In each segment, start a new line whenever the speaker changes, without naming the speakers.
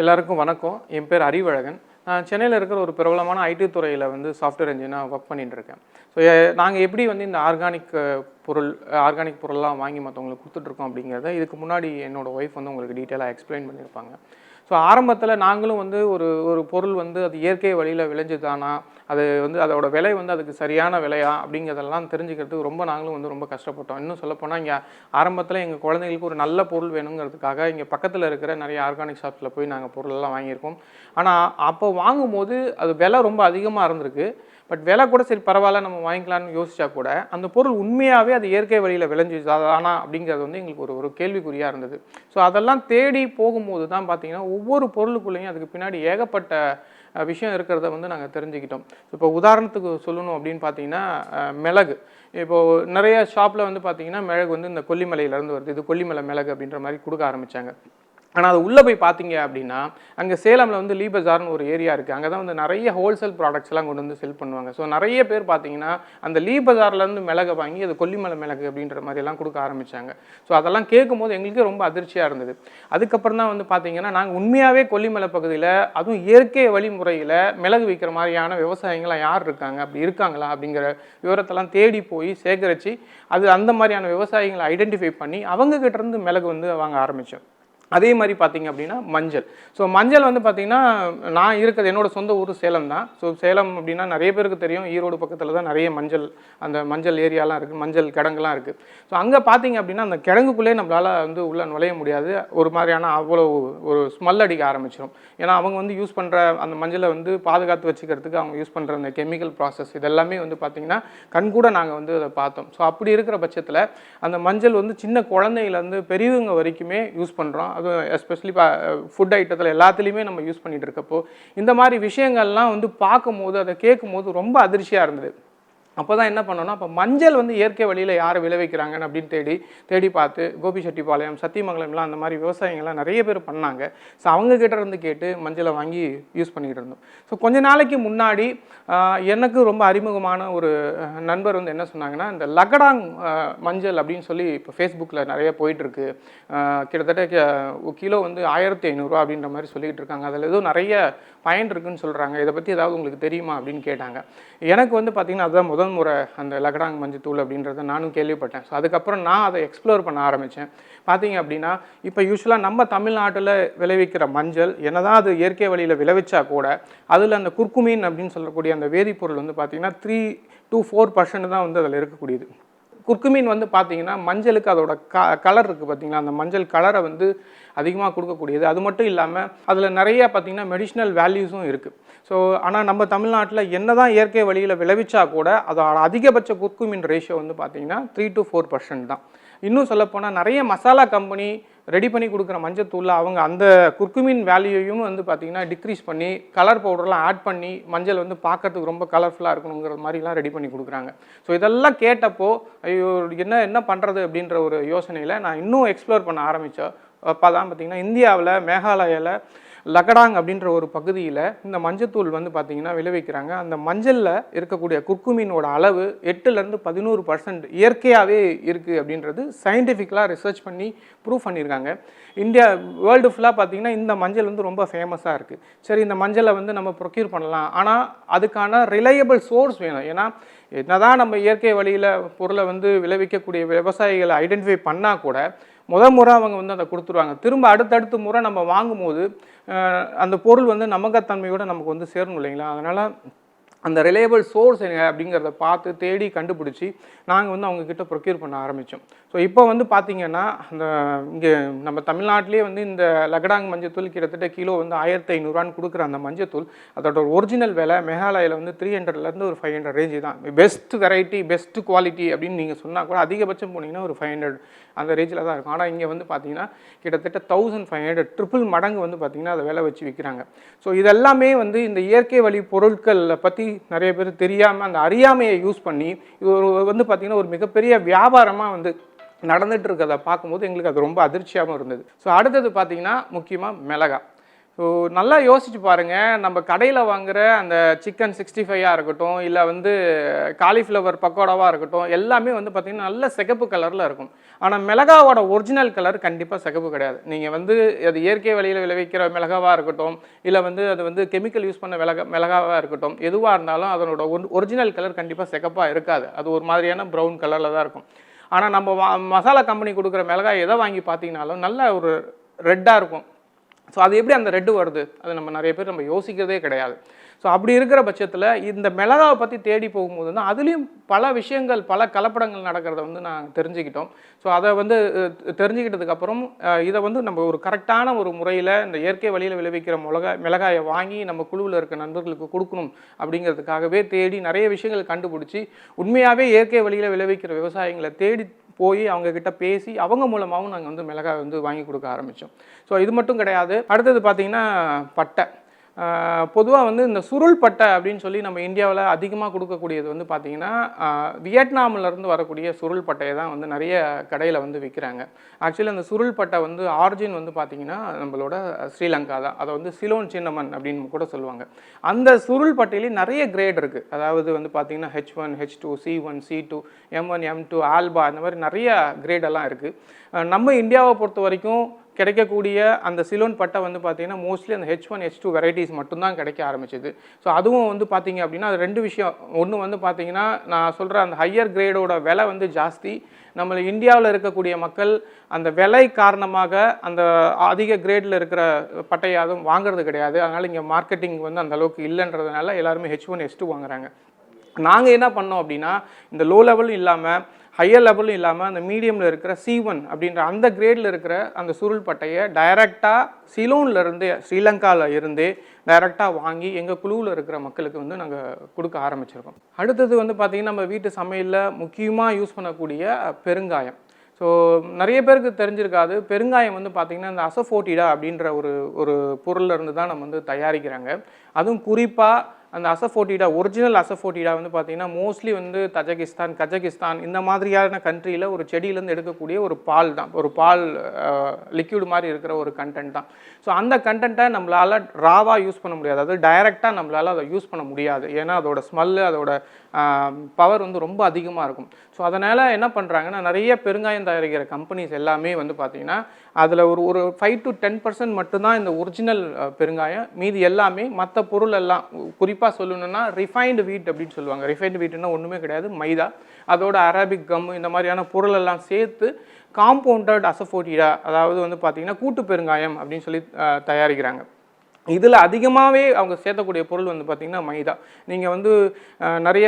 எல்லாருக்கும் வணக்கம். என் பேர் அறிவழகன். நான் சென்னையில் இருக்கிற ஒரு பிரபலமான ஐடி துறையில் வந்து சாஃப்ட்வேர் இன்ஜினாக ஒர்க் பண்ணிட்டு இருக்கேன். ஸோ நாங்கள் எப்படி வந்து இந்த ஆர்கானிக் பொருள் ஆர்கானிக் பொருள்லாம் வாங்கி மற்றவங்களுக்கு கொடுத்துட்ருக்கோம் அப்படிங்கிறத இதுக்கு முன்னாடி என்னோடய ஒய்ஃப் வந்து உங்களுக்கு டீட்டெயிலாக எக்ஸ்பிளைன் பண்ணியிருப்பாங்க. ஸோ ஆரம்பத்தில் நாங்களும் வந்து ஒரு ஒரு பொருள் வந்து அது இயற்கை வழியில் விளைஞ்சுதானா அது வந்து அதோட விலை வந்து அதுக்கு சரியான விலையா அப்படிங்கிறதெல்லாம் தெரிஞ்சுக்கிறதுக்கு ரொம்ப நாங்களும் வந்து ரொம்ப கஷ்டப்பட்டோம். இன்னும் சொல்லப்போனால் இங்கே ஆரம்பத்தில் எங்கள் குழந்தைங்களுக்கு ஒரு நல்ல பொருள் வேணுங்கிறதுக்காக இங்கே பக்கத்தில் இருக்கிற நிறைய ஆர்கானிக் ஷாப்ஸில் போய் நாங்கள் பொருளெல்லாம் வாங்கியிருக்கோம். ஆனால் அப்போ வாங்கும்போது அது விலை ரொம்ப அதிகமாக இருந்திருக்கு. பட் விலை கூட சரி பரவாயில்ல நம்ம வாங்கிக்கலாம்னு யோசிச்சா கூட அந்த பொருள் உண்மையாகவே அது இயற்கை வழியில் விளைஞ்சிச்சு. தானா அப்படிங்கிறது வந்து எங்களுக்கு ஒரு ஒரு கேள்விக்குறியாக இருந்தது. ஸோ அதெல்லாம் தேடி போகும்போது தான் பார்த்தீங்கன்னா ஒவ்வொரு பொருளுக்குள்ளேயும் அதுக்கு பின்னாடி ஏகப்பட்ட விஷயம் இருக்கிறத வந்து நாங்கள் தெரிஞ்சுக்கிட்டோம். இப்போ உதாரணத்துக்கு சொல்லணும் அப்படின்னு பார்த்தீங்கன்னா மிளகு. இப்போது நிறைய ஷாப்பில் வந்து பார்த்தீங்கன்னா மிளகு வந்து இந்த கொல்லிமலையிலேருந்து வருது. இது கொல்லிமலை மிளகு அப்படின்ற மாதிரி கொடுக்க ஆரம்பித்தாங்க ஆனால் அது உள்ளே போய் பார்த்தீங்க அப்படின்னா அங்கே சேலமில் வந்து லீபஜார்னு ஒரு ஏரியா இருக்குது அங்கே தான் வந்து நிறைய ஹோல்சேல் ப்ராடக்ட்ஸ்லாம் கொண்டு வந்து செல் பண்ணுவாங்க. ஸோ நிறைய பேர் பார்த்தீங்கன்னா அந்த லீ பஜார்லேருந்து மிளகை வாங்கி அது கொல்லிமலை மிளகு அப்படின்ற மாதிரிலாம் கொடுக்க ஆரம்பித்தாங்க ஸோ அதெல்லாம் கேட்கும்போது எங்களுக்கே ரொம்ப அதிர்ச்சியாக இருந்தது. அதுக்கப்புறம் தான் வந்து பார்த்தீங்கன்னா நாங்கள் உண்மையாகவே கொல்லிமலை பகுதியில் அதுவும் இயற்கை வழிமுறையில் மிளகு விற்கிற மாதிரியான விவசாயிங்களாம் யார் இருக்காங்க? அப்படி இருக்காங்களா? அப்படிங்கிற விவரத்தெல்லாம் தேடி போய் சேகரித்து அது அந்த மாதிரியான விவசாயிகளை ஐடென்டிஃபை பண்ணி அவங்கக்கிட்டேருந்து மிளகு வந்து வாங்க ஆரம்பித்தோம் அதே மாதிரி பார்த்தீங்க அப்படின்னா மஞ்சள். ஸோ மஞ்சள் வந்து பார்த்தீங்கன்னா நான் இருக்கிறது என்னோடய சொந்த ஊர் சேலம் தான். ஸோ சேலம் அப்படின்னா நிறைய பேருக்கு தெரியும். ஈரோடு பக்கத்தில் தான் நிறைய மஞ்சள் அந்த மஞ்சள் ஏரியாலாம் இருக்குது மஞ்சள் கிடங்குலாம் இருக்குது ஸோ அங்கே பார்த்தீங்க அப்படின்னா அந்த கிடங்குக்குள்ளே நம்மளால் வந்து உள்ள நுழைய முடியாது. ஒரு மாதிரியான அவ்வளோ ஒரு ஸ்மெல் அடிக்க ஆரம்பிச்சிடும் ஏன்னா அவங்க வந்து யூஸ் பண்ணுற அந்த மஞ்சளை வந்து பாதுகாத்து வச்சுக்கிறதுக்கு அவங்க யூஸ் பண்ணுற அந்த கெமிக்கல் ப்ராசஸ் இதெல்லாமே வந்து பார்த்திங்கன்னா கண்கூட நாங்கள் வந்து அதை பார்த்தோம். ஸோ அப்படி இருக்கிற பட்சத்தில் அந்த மஞ்சள் வந்து சின்ன குழந்தையிலேருந்து பெரியவங்க வரைக்குமே யூஸ் பண்ணுறோம் அதுவும் எஸ்பெஷலி ஃபுட் ஐட்டத்தில் எல்லாத்துலேயுமே நம்ம யூஸ் பண்ணிகிட்டு இருக்கப்போ இந்த மாதிரி விஷயங்கள்லாம் வந்து பார்க்கும்போது அதை கேட்கும்போது ரொம்ப அதிர்ச்சியாக இருந்தது. அப்போ தான் என்ன பண்ணோம்னா அப்போ மஞ்சள் வந்து இயற்கை வழியில் யார் விளைவிக்கிறாங்கன்னு அப்படின்னு தேடி தேடி பார்த்து கோபிச்செட்டிப்பாளையம் சத்தியமங்கலம்லாம் அந்த மாதிரி விவசாயிங்கள்லாம் நிறைய பேர் பண்ணாங்க. ஸோ அவங்கக்கிட்ட இருந்து கேட்டு மஞ்சளை வாங்கி யூஸ் பண்ணிக்கிட்டு இருந்தோம். ஸோ கொஞ்ச நாளைக்கு முன்னாடி எனக்கு ரொம்ப அறிமுகமான ஒரு நண்பர் வந்து என்ன சொன்னாங்கன்னா இந்த லகடாங் மஞ்சள் அப்படின்னு சொல்லி இப்போ ஃபேஸ்புக்கில் நிறைய போயிட்டுருக்கு. கிட்டத்தட்ட கிலோ வந்து ஆயிரத்தி ஐநூறுரூவா அப்படின்ற மாதிரி சொல்லிக்கிட்டு இருக்காங்க. அதில் ஏதோ நிறைய பயன் இருக்குன்னு சொல்கிறாங்க இதை பற்றி ஏதாவது உங்களுக்கு தெரியுமா அப்படின்னு கேட்டாங்க. எனக்கு வந்து பார்த்திங்கன்னா அதுதான் முதல் முறை அந்த லகடாங் மஞ்சத்தூள் அப்படின்றத நானும் கேள்விப்பட்டேன். ஸோ அதுக்கப்புறம் நான் அதை எக்ஸ்ப்ளோர் பண்ண ஆரம்பித்தேன் பார்த்தீங்க அப்படின்னா இப்போ யூஸ்வலாக நம்ம தமிழ்நாட்டில் விளைவிக்கிற மஞ்சள் என்னதான் அது இயற்கை வழியில் விளைவிச்சா கூட அதில் அந்த குர்குமீன் அப்படின்னு சொல்லக்கூடிய அந்த வேதிப்பொருள் வந்து பார்த்திங்கன்னா த்ரீ டூ ஃபோர் பர்சன்ட் தான் வந்து அதில் இருக்கக்கூடியது. குர்குமீன் வந்து பார்த்தீங்கன்னா மஞ்சளுக்கு அதோட க கலர் இருக்குது பார்த்தீங்களா? அந்த மஞ்சள் கலரை வந்து அதிகமாக கொடுக்கக்கூடியது. அது மட்டும் இல்லாமல் அதில் நிறைய பார்த்திங்கன்னா மெடிஷனல் வேல்யூஸும் இருக்குது ஸோ ஆனால் நம்ம தமிழ்நாட்டில் என்ன தான் இயற்கை வழியில் விளைவிச்சா கூட அதோட அதிகபட்ச குர்குமின் ரேஷியோ வந்து பார்த்தீங்கன்னா த்ரீ டு ஃபோர் பர்சன்ட் தான். இன்னும் சொல்லப்போனால் நிறைய மசாலா கம்பெனி ரெடி பண்ணி கொடுக்குற மஞ்சத்தூளில் அவங்க அந்த குர்குமின் வேல்யூயும் வந்து பார்த்தீங்கன்னா டிக்ரீஸ் பண்ணி கலர் பவுடர்லாம் ஆட் பண்ணி மஞ்சள் வந்து பார்க்கறதுக்கு ரொம்ப கலர்ஃபுல்லாக இருக்கணுங்கிற மாதிரிலாம் ரெடி பண்ணி கொடுக்குறாங்க. ஸோ இதெல்லாம் கேட்டப்போ ஐயோ என்ன என்ன பண்ணுறது அப்படின்ற ஒரு யோசனையில் நான் இன்னும் எக்ஸ்ப்ளோர் பண்ண ஆரம்பித்தேன் அப்போ தான் பார்த்தீங்கன்னா இந்தியாவில் மேகாலயாவில் லகடாங் அப்படின்ற ஒரு பகுதியில் இந்த மஞ்சத்தூள் வந்து பார்த்தீங்கன்னா விளைவிக்கிறாங்க. அந்த மஞ்சளில் இருக்கக்கூடிய குர்குமீனோட அளவு எட்டுலேருந்து பதினோரு பர்சன்ட் இயற்கையாகவே இருக்குது அப்படின்றது சயின்டிஃபிக்கலாக ரிசர்ச் பண்ணி ப்ரூவ் பண்ணியிருக்காங்க. இந்தியா வேர்ல்டு ஃபுல்லாக பார்த்தீங்கன்னா இந்த மஞ்சள் வந்து ரொம்ப ஃபேமஸாக இருக்குது சரி இந்த மஞ்சளை வந்து நம்ம ப்ரொக்யூர் பண்ணலாம். ஆனால் அதுக்கான ரிலையபிள் சோர்ஸ் வேணும். ஏன்னா என்னதான் நம்ம இயற்கை வழியில் பொருளை வந்து விளைவிக்கக்கூடிய விவசாயிகளை ஐடென்டிஃபை பண்ணால் கூட முத முறை அவங்க வந்து அதை கொடுத்துருவாங்க. திரும்ப அடுத்தடுத்த முறை நம்ம வாங்கும்போது அந்த பொருள் வந்து நமக்கத்தன்மையோடு நமக்கு வந்து சேரணும் இல்லைங்களா? அதனால் அந்த ரிலேபிள் சோர்ஸ் என்ன அப்படிங்கிறத பார்த்து தேடி கண்டுபிடிச்சி நாங்கள் வந்து அவங்கக்கிட்ட ப்ரொக்யூர் பண்ண ஆரம்பித்தோம் ஸோ இப்போ வந்து பார்த்தீங்கன்னா அந்த இங்கே நம்ம தமிழ்நாட்டிலே வந்து இந்த லகடாங் மஞ்சத்தூள் கிட்டத்தட்ட கிலோ வந்து ஆயிரத்தி ஐநூறுரூவான்னு கொடுக்குற அந்த மஞ்சத்தூள் அதோட ஒரிஜினல் விலை மேகாலயில் வந்து த்ரீ ஹண்ட்ரட்லேருந்து ஒரு ஃபைவ் ஹண்ட்ரட் ரேஞ்சு தான். பெஸ்ட் வெரைட்டி பெஸ்ட் குவாலிட்டி அப்படின்னு நீங்கள் சொன்னால் கூட அதிகபட்சம் போனீங்கன்னா ஒரு ஃபைவ் ஹண்ட்ரட் அந்த ரேஞ்சில் தான் இருக்கும். ஆனால் இங்கே வந்து பார்த்தீங்கன்னா கிட்டத்தட்ட தௌசண்ட் ஃபைவ் ஹண்ட்ரட் ட்ரிபிள் மடங்கு வந்து பார்த்திங்கன்னா அதை விலை வச்சு விற்கிறாங்க ஸோ இதெல்லாமே வந்து இந்த இயற்கை வழி பொருட்களை பற்றி நிறைய பேர் தெரியாமல் அந்த அறியாமையை யூஸ் பண்ணி இது ஒரு வந்து பார்த்திங்கன்னா ஒரு மிகப்பெரிய வியாபாரமாக வந்து நடந்துட்டு இருக்கிறத பார்க்கும்போது எங்களுக்கு அது ரொம்ப அதிர்ச்சியாகவும் இருந்தது. ஸோ அடுத்தது பார்த்தீங்கன்னா முக்கியமாக மிளகா ஸோ நல்லா யோசிச்சு பாருங்கள் நம்ம கடையில் வாங்குற அந்த சிக்கன் சிக்ஸ்டி ஃபைவாக இருக்கட்டும் இல்லை வந்து காலிஃப்ளவர் பக்கோடாவாக இருக்கட்டும் எல்லாமே வந்து பார்த்திங்கன்னா நல்ல சிகப்பு கலரில் இருக்கும். ஆனால் மிளகாவோட ஒரிஜினல் கலர் கண்டிப்பாக சிகப்பு கிடையாது. நீங்கள் வந்து அது இயற்கை வழியில் விளைவிக்கிற மிளகாவாக இருக்கட்டும் இல்லை வந்து அது வந்து கெமிக்கல் யூஸ் பண்ண மிளகா மிளகாவாக இருக்கட்டும் எதுவாக இருந்தாலும் அதனோட ஒரிஜினல் கலர் கண்டிப்பாக சிகப்பாக இருக்காது. அது ஒரு மாதிரியான ப்ரௌன் கலரில் தான் இருக்கும். ஆனால் நம்ம மசாலா கம்பெனி கொடுக்குற மிளகாய் எதை வாங்கி பார்த்தீங்கனாலும் நல்ல ஒரு ரெட்டாக இருக்கும். ஸோ அது எப்படி அந்த ரெட்டு வருது? அது நம்ம நிறைய பேர் நம்ம யோசிக்கிறதே கிடையாது. ஸோ அப்படி இருக்கிற பட்சத்தில் இந்த மிளகாவை பற்றி தேடி போகும்போது தான் அதுலேயும் பல விஷயங்கள் பல கலப்படங்கள் நடக்கிறத வந்து நான் தெரிஞ்சுக்கிட்டோம். ஸோ அதை வந்து தெரிஞ்சுக்கிட்டதுக்கப்புறம் இதை வந்து நம்ம ஒரு கரெக்டான ஒரு முறையில் இந்த இயற்கை வழியில் விளைவிக்கிற மிளகா மிளகாயை வாங்கி நம்ம குழுவில் இருக்க நண்பர்களுக்கு கொடுக்கணும் அப்படிங்கிறதுக்காகவே தேடி நிறைய விஷயங்கள் கண்டுபிடிச்சி உண்மையாகவே இயற்கை வழியில் விளைவிக்கிற விவசாயிகளை தேடி போய் அவங்கக்கிட்ட பேசி அவங்க மூலமாகவும் நாங்கள் வந்து மிளகாய் வந்து வாங்கி கொடுக்க ஆரம்பித்தோம் ஸோ இது மட்டும் கிடையாது. அடுத்தது பார்த்திங்கன்னா பட்டை. பொதுவாக வந்து இந்த சுருள் பட்டை அப்படின்னு சொல்லி நம்ம இந்தியாவில் அதிகமாக கொடுக்கக்கூடியது வந்து பார்த்திங்கன்னா ஆஹ், இருந்து வரக்கூடிய சுருள் பட்டையை தான் வந்து நிறைய கடையில் வந்து விற்கிறாங்க ஆக்சுவலி அந்த சுருள் பட்டை வந்து ஆர்ஜின் வந்து பார்த்திங்கன்னா நம்மளோட ஸ்ரீலங்கா தான். அதை வந்து சிலோன் சின்னமன் அப்படின்னு கூட சொல்லுவாங்க. அந்த சுருள் பட்டையிலே நிறைய கிரேட் இருக்குது அதாவது வந்து பார்த்திங்கன்னா H one H two C one C two M one M two alpha இந்த மாதிரி நிறைய கிரேடெல்லாம் இருக்குது நம்ம இந்தியாவை பொறுத்த வரைக்கும் கிடைக்கக்கூடிய அந்த சிலோன் பட்டை வந்து பார்த்திங்கன்னா மோஸ்ட்லி அந்த H one H two varieties மட்டும்தான் கிடைக்க ஆரம்பிச்சிது. ஸோ அதுவும் வந்து பார்த்தீங்க அப்படின்னா அது ரெண்டு விஷயம். ஒன்று வந்து பார்த்திங்கன்னா நான் சொல்கிற அந்த ஹையர் கிரேடோட விலை வந்து ஜாஸ்தி. நம்ம இந்தியாவில் இருக்கக்கூடிய மக்கள் அந்த விலை காரணமாக அந்த அதிக கிரேடில் இருக்கிற பட்டையை அதுவும் வாங்குறது கிடையாது. அதனால் இங்கே மார்க்கெட்டிங் வந்து அந்த அளவுக்கு இல்லைன்றதுனால எல்லாருமே ஹெச் ஒன் ஹெச் டூ வாங்குறாங்க. நாங்கள் என்ன பண்ணோம் அப்படின்னா இந்த லோ லெவலும் இல்லாமல் ஹையர் லெவலும் இல்லாமல் அந்த மீடியமில் இருக்கிற சி ஒன் அப்படின்ற அந்த கிரேடில் இருக்கிற அந்த சுருள் பட்டையை டைரெக்டாக சிலோன்லேருந்து ஸ்ரீலங்காவில் இருந்து டைரெக்டாக வாங்கி எங்கள் குழுவில் இருக்கிற மக்களுக்கு வந்து நாங்கள் கொடுக்க ஆரம்பிச்சிருக்கோம். அடுத்தது வந்து பார்த்திங்கன்னா நம்ம வீட்டு சமையலில் முக்கியமாக யூஸ் பண்ணக்கூடிய பெருங்காயம். ஸோ நிறைய பேருக்கு தெரிஞ்சிருக்காது. பெருங்காயம் வந்து பார்த்திங்கன்னா இந்த அசஃபோட்டிடா அப்படின்ற ஒரு ஒரு பொருளில் இருந்து தான் நம்ம வந்து தயாரிக்கிறாங்க. அதுவும் குறிப்பாக அந்த அசஃபோட்டிடா ஒரிஜினல் அசஃபோட்டிடா வந்து பார்த்திங்கன்னா மோஸ்ட்லி வந்து தஜகிஸ்தான் கஜகிஸ்தான் இந்த மாதிரியான கண்ட்ரியில் ஒரு செடியிலேருந்து எடுக்கக்கூடிய ஒரு பால் தான். ஒரு பால் லிக்யூடு மாதிரி இருக்கிற ஒரு கண்டென்ட் தான். ஸோ அந்த கண்டென்ட்டை நம்மளால் ராவாக யூஸ் பண்ண முடியாது. அதாவது டைரெக்டாக நம்மளால் அதை யூஸ் பண்ண முடியாது. ஏன்னா அதோட ஸ்மெல்லு அதோட பவர் வந்து ரொம்ப அதிகமாக இருக்கும். ஸோ அதனால் என்ன பண்ணுறாங்கன்னா நிறைய பெருங்காயம் தயாரிக்கிற கம்பெனிஸ் எல்லாமே வந்து பார்த்திங்கன்னா அதில் ஒரு ஒரு ஃபைவ் டு டென் பர்சன்ட் மட்டும்தான் இந்த ஒரிஜினல் பெருங்காயம். மீதி எல்லாமே மற்ற பொருள் எல்லாம் குறிப்பாக சொல்லணும்னா ரிஃபைன்டு வீட் அப்படின்னு சொல்லுவாங்க. ரிஃபைன்டு வீட்டுன்னா ஒன்றுமே கிடையாது மைதா. அதோட அரபிக் கம் இந்த மாதிரியான பொருள் எல்லாம் சேர்த்து காம்பவுண்டட் அசஃபோட்டிடா அதாவது வந்து பார்த்திங்கன்னா கூட்டு பெருங்காயம் அப்படின்னு சொல்லி தயாரிக்கிறாங்க. இதில் அதிகமாகவே அவங்க சேர்த்தக்கூடிய பொருள் வந்து பார்த்திங்கன்னா மைதா. நீங்கள் வந்து நிறைய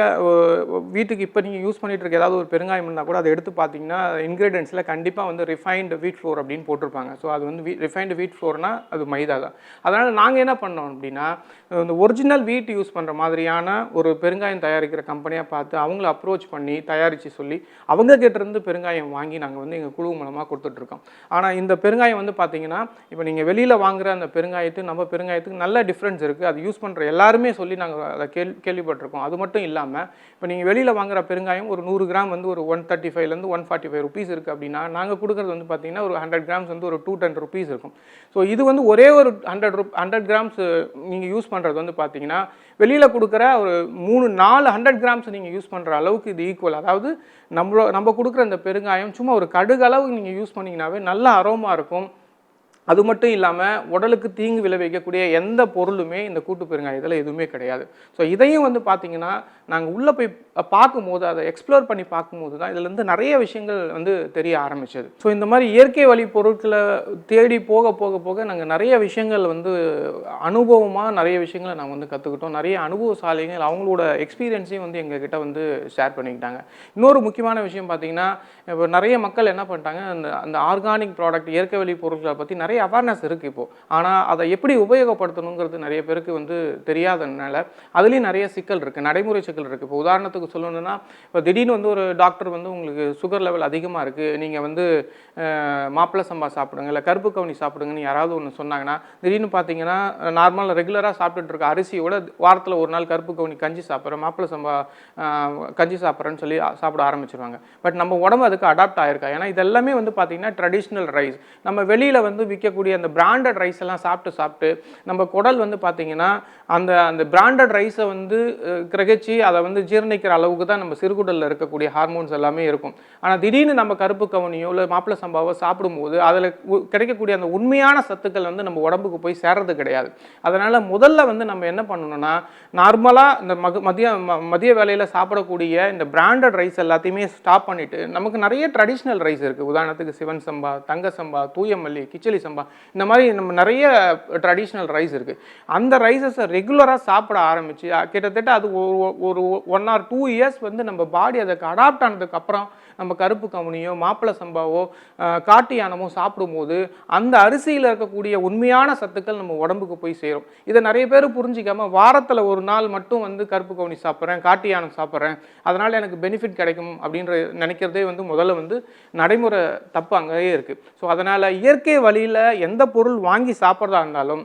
வீட்டுக்கு இப்போ நீங்கள் யூஸ் பண்ணிகிட்டு இருக்க ஏதாவது ஒரு பெருங்காயம் இருந்தால் கூட அதை எடுத்து பார்த்தீங்கன்னா இன்க்ரீடியன்ஸில் கண்டிப்பாக வந்து ரிஃபைன்டு வீட் ஃப்ளோர் அப்படின்னு போட்டிருப்பாங்க. ஸோ அது வந்து வீ ரிஃபைன்டு வீட் ஃப்ளோர்னால் அது மைதா தான். அதனால் நாங்கள் என்ன பண்ணோம் அப்படின்னா இந்த ஒரிஜினல் வீட் யூஸ் பண்ணுற மாதிரியான ஒரு பெருங்காயம் தயாரிக்கிற கம்பெனியாக பார்த்து அவங்கள அப்ரோச் பண்ணி தயாரித்து சொல்லி அவங்க கிட்டேருந்து பெருங்காயம் வாங்கி நாங்கள் வந்து எங்கள் குழு மூலமாக கொடுத்துட்ருக்கோம் ஆனால் இந்த பெருங்காயம் வந்து பார்த்தீங்கன்னா இப்போ நீங்கள் வெளியில் வாங்குகிற அந்த பெருங்காயத்தை நம்ம பெருங்காயத்துக்கு நல்ல டிஃப்ரென்ஸ் இருக்குது அது யூஸ் பண்ணுற எல்லாருமே சொல்லி நாங்கள் அதை கேள் கேள்விப்பட்டிருக்கோம். அது மட்டும் இல்லாமல் இப்போ நீங்கள் வெளியில் வாங்குற பெருங்காயம் ஒரு நூறு கிராம் வந்து ஒரு ஒன் தேர்ட்டி ஃபைவ்லேருந்து ஒன் ஃபார்ட்டி ஃபைவ் ருபீஸ் இருக்குது அப்படின்னா நாங்கள் கொடுக்குறது வந்து பார்த்தீங்கன்னா ஒரு ஹண்ட்ரட் கிராம்ஸ் வந்து ஒரு டூ டென் ருபீஸ் இருக்கும். ஸோ இது வந்து ஒரே ஒரு ஹண்ட்ரட் ருப் ஹண்ட்ரட் கிராம்ஸ் நீங்கள் யூஸ் பண்ணுறது வந்து பார்த்தீங்கன்னா வெளியில் கொடுக்குற ஒரு மூணு நாலு ஹண்ட்ரட் கிராம்ஸ் நீங்கள் யூஸ் பண்ணுற அளவுக்கு இது ஈக்குவல் அதாவது நம்மளோ நம்ம கொடுக்குற இந்த பெருங்காயம் சும்மா ஒரு கடுகு நீங்கள் யூஸ் பண்ணிங்கனாவே நல்ல அரோமா இருக்கும். அது மட்டும் இல்லாமல் உடலுக்கு தீங்கு விளைவிக்கக்கூடிய எந்த பொருளுமே இந்த கூட்டு பெருங்காயத்தில் எதுவுமே கிடையாது. ஸோ இதையும் வந்து பார்த்தீங்கன்னா நாங்கள் உள்ளே போய் பார்க்கும்போது அதை எக்ஸ்ப்ளோர் பண்ணி பார்க்கும்போது தான் இதுலேருந்து நிறைய விஷயங்கள் வந்து தெரிய ஆரம்பிச்சது. ஸோ இந்த மாதிரி இயற்கை வழி பொருட்களை தேடி போக போக போக நாங்கள் நிறைய விஷயங்கள் வந்து அனுபவமாக நிறைய விஷயங்களை நாங்கள் வந்து கற்றுக்கிட்டோம் நிறைய அனுபவசாலிகள் அவங்களோட எக்ஸ்பீரியன்ஸையும் வந்து எங்ககிட்ட வந்து ஷேர் பண்ணிக்கிட்டாங்க. இன்னொரு முக்கியமான விஷயம் பார்த்தீங்கன்னா இப்போ நிறைய மக்கள் என்ன பண்ணிட்டாங்க அந்த அந்த ஆர்கானிக் ப்ராடக்ட் இயற்கை வழி பொருட்களை பற்றி நிறைய நிறைய அவேர்னஸ் இருக்குது இப்போது ஆனால் அதை எப்படி உபயோகப்படுத்தணுங்கிறது நிறைய பேருக்கு வந்து தெரியாதனால அதுலேயும் நிறைய சிக்கல் இருக்குது நடைமுறை சிக்கல் இருக்குது இப்போ உதாரணத்துக்கு சொல்லணும்னா இப்போ திடீர்னு வந்து ஒரு டாக்டர் வந்து உங்களுக்கு சுகர் லெவல் அதிகமாக இருக்குது நீங்கள் வந்து அஹ், சம்பா சாப்பிடுங்க இல்லை கருப்பு கவுனி சாப்பிடுங்கன்னு யாராவது ஒன்று சொன்னாங்கன்னா திடீர்னு பார்த்தீங்கன்னா நார்மலாக ரெகுலராக சாப்பிட்டுட்டு இருக்க அரிசியோட வாரத்தில் ஒரு நாள் கருப்பு கவுனி கஞ்சி சாப்பிட்றேன் மாப்பிளை சம்பா கஞ்சி சாப்பிட்றேன்னு சொல்லி சாப்பிட ஆரம்பிச்சிருவாங்க. பட் நம்ம உடம்பு அதுக்கு அடாப்ட் ஆயிருக்கா? ஏன்னா இதெல்லாமே வந்து பார்த்தீங்கன்னா ட்ரெடிஷ்னல் ரைஸ் நம்ம வெளியில் வந்து விற்க விற்கக்கூடிய அந்த பிராண்டட் ரைஸ் எல்லாம் சாப்பிட்டு சாப்பிட்டு நம்ம குடல் வந்து பார்த்தீங்கன்னா அந்த அந்த பிராண்டட் ரைஸை வந்து கிரகிச்சு அதை வந்து ஜீரணிக்கிற அளவுக்கு தான் நம்ம சிறுகுடலில் இருக்கக்கூடிய ஹார்மோன்ஸ் எல்லாமே இருக்கும். ஆனால் திடீர்னு நம்ம கருப்பு கவனியோ இல்லை மாப்பிள சம்பாவோ சாப்பிடும்போது அதில் கிடைக்கக்கூடிய அந்த உண்மையான சத்துக்கள் வந்து நம்ம உடம்புக்கு போய் சேர்றது கிடையாது. அதனால் முதல்ல வந்து நம்ம என்ன பண்ணணும்னா நார்மலாக இந்த மக மதிய ம- மதிய வேலையில் சாப்பிடக்கூடிய இந்த பிராண்டட் ரைஸ் எல்லாத்தையுமே ஸ்டாப் பண்ணிவிட்டு நமக்கு நிறைய ட்ரெடிஷ்னல் ரைஸ் இருக்குது உதாரணத்துக்கு சிவன் சம்பா தங்க சம்பா தூயமல்லி கிச்சலி சம்பா இந்த மாதிரி நம்ம நிறைய ட்ரெடிஷ்னல் ரைஸ் இருக்குது அந்த ரைஸஸை ரெகுலராக சாப்பிட ஆரம்பிச்சு கிட்டத்தட்ட அது ஒரு- ஒரு ஒன் ஆர் டூ இயர்ஸ் வந்து நம்ம பாடி அதுக்கு அடாப்ட் ஆனதுக்கப்புறம் நம்ம கருப்பு கவுனியோ மாப்பிள சம்பாவோ காட்டு யானமோ சாப்பிடும்போது அந்த அரிசியில் இருக்கக்கூடிய உண்மையான சத்துக்கள் நம்ம உடம்புக்கு போய் சேரும். இதை நிறைய பேர் புரிஞ்சிக்காம வாரத்தில் ஒரு நாள் மட்டும் வந்து கருப்பு கவுனி சாப்பிட்றேன் காட்டு யானம் சாப்பிட்றேன் அதனால் எனக்கு பெனிஃபிட் கிடைக்கும் அப்படின்ற நினைக்கிறதே வந்து முதல்ல வந்து நடைமுறை தப்பு அங்கேயே இருக்குது ஸோ அதனால் இயற்கை வழியில் எந்த பொருள் வாங்கி சாப்பிட்றதா இருந்தாலும்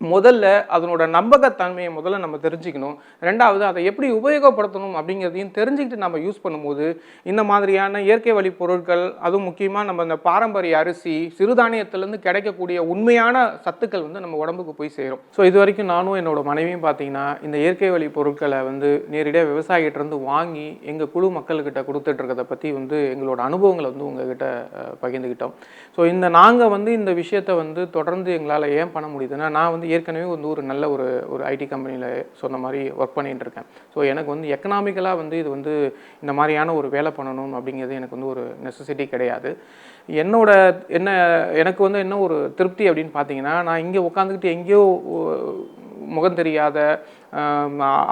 முதல்ல அதனோட நம்பகத்தன்மையை முதல்ல நம்ம தெரிஞ்சுக்கணும். ரெண்டாவது அதை எப்படி உபயோகப்படுத்தணும் அப்படிங்கிறதையும் தெரிஞ்சுக்கிட்டு நம்ம யூஸ் பண்ணும்போது இந்த மாதிரியான இயற்கை வழி பொருட்கள் அதுவும் முக்கியமாக நம்ம இந்த பாரம்பரிய அரிசி சிறுதானியத்திலேருந்து கிடைக்கக்கூடிய உண்மையான சத்துக்கள் வந்து நம்ம உடம்புக்கு போய் சேரும். ஸோ இது வரைக்கும் நானும் என்னோட மனைவியும் பார்த்தீங்கன்னா இந்த இயற்கை வழி பொருட்களை வந்து நேரடியாக விவசாயிகிட்ட இருந்து வாங்கி எங்கள் குழு மக்கள்கிட்ட கொடுத்துட்ருக்கதை பற்றி வந்து எங்களோட அனுபவங்களை வந்து உங்ககிட்ட பகிர்ந்துக்கிட்டோம் ஸோ இந்த நாங்கள் வந்து இந்த விஷயத்தை வந்து தொடர்ந்து எங்களால் ஏன் பண்ண முடியுதுன்னா நான் வந்து ஏற்கனவே வந்து ஒரு நல்ல ஒரு ஒரு ஐடி கம்பெனியில் சொன்ன மாதிரி ஒர்க் பண்ணிட்டு இருக்கேன் ஸோ எனக்கு வந்து எக்கனாமிக்கலாக வந்து இது வந்து இந்த மாதிரியான ஒரு வேலை பண்ணணும் அப்படிங்கிறது எனக்கு வந்து ஒரு நெசசிட்டி கிடையாது. என்னோட என்ன எனக்கு வந்து என்ன ஒரு திருப்தி அப்படின்னு பார்த்தீங்கன்னா நான் இங்கே உட்காந்துக்கிட்டு எங்கேயோ முகம் தெரியாத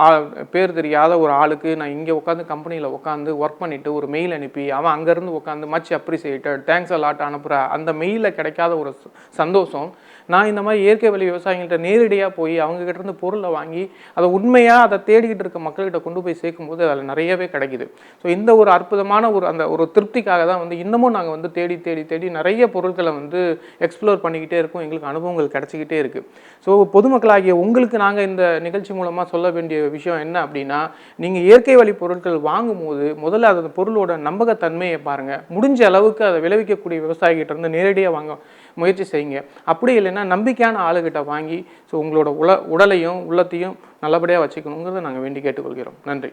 ஆ- பேர் தெரியாத ஒரு ஆளுக்கு நான் இங்கே உட்காந்து கம்பெனியில் உட்காந்து ஒர்க் பண்ணிவிட்டு ஒரு மெயில் அனுப்பி அவன் அங்கேருந்து உட்காந்து மச் அப்ரிசியேட்டட் தேங்க்ஸ் அலாட் அனுப்புகிற அந்த மெயிலில் கிடைக்காத ஒரு சந்தோஷம் நான் இந்த மாதிரி இயற்கை வழி விவசாயிகள்கிட்ட நேரடியாக போய் அவங்ககிட்ட இருந்து பொருளை வாங்கி அதை உண்மையாக அதை தேடிக்கிட்டு இருக்க மக்கள்கிட்ட கொண்டு போய் சேர்க்கும்போது அதில் நிறையவே கிடைக்குது. ஸோ இந்த ஒரு அற்புதமான ஒரு அந்த ஒரு திருப்திக்காக தான் வந்து இன்னமும் நாங்கள் வந்து தேடி தேடி தேடி நிறைய பொருட்களை வந்து எக்ஸ்ப்ளோர் பண்ணிக்கிட்டே இருக்கோம். எங்களுக்கு அனுபவங்கள் கிடச்சிக்கிட்டே இருக்குது ஸோ பொதுமக்களாகிய உங்களுக்கு நாங்கள் இந்த நிகழ்ச்சி மூலமாக சொல்ல வேண்டிய விஷயம் என்ன அப்படின்னா நீங்கள் இயற்கை வழி பொருட்கள் வாங்கும்போது முதல்ல அந்த பொருளோட நம்பகத்தன்மையை பாருங்கள் முடிஞ்ச அளவுக்கு அதை விளைவிக்கக்கூடிய விவசாயிகிட்ட இருந்து நேரடியாக வாங்க முயற்சி செய்யுங்க. அப்படி இல்லைன்னா நம்பிக்கையான ஆளுகிட்ட வாங்கி ஸோ உங்களோட உல உடலையும் உள்ளத்தையும் நல்லபடியாக வச்சுக்கணுங்கிறத நாங்கள் வேண்டி கேட்டுக்கொள்கிறோம். நன்றி.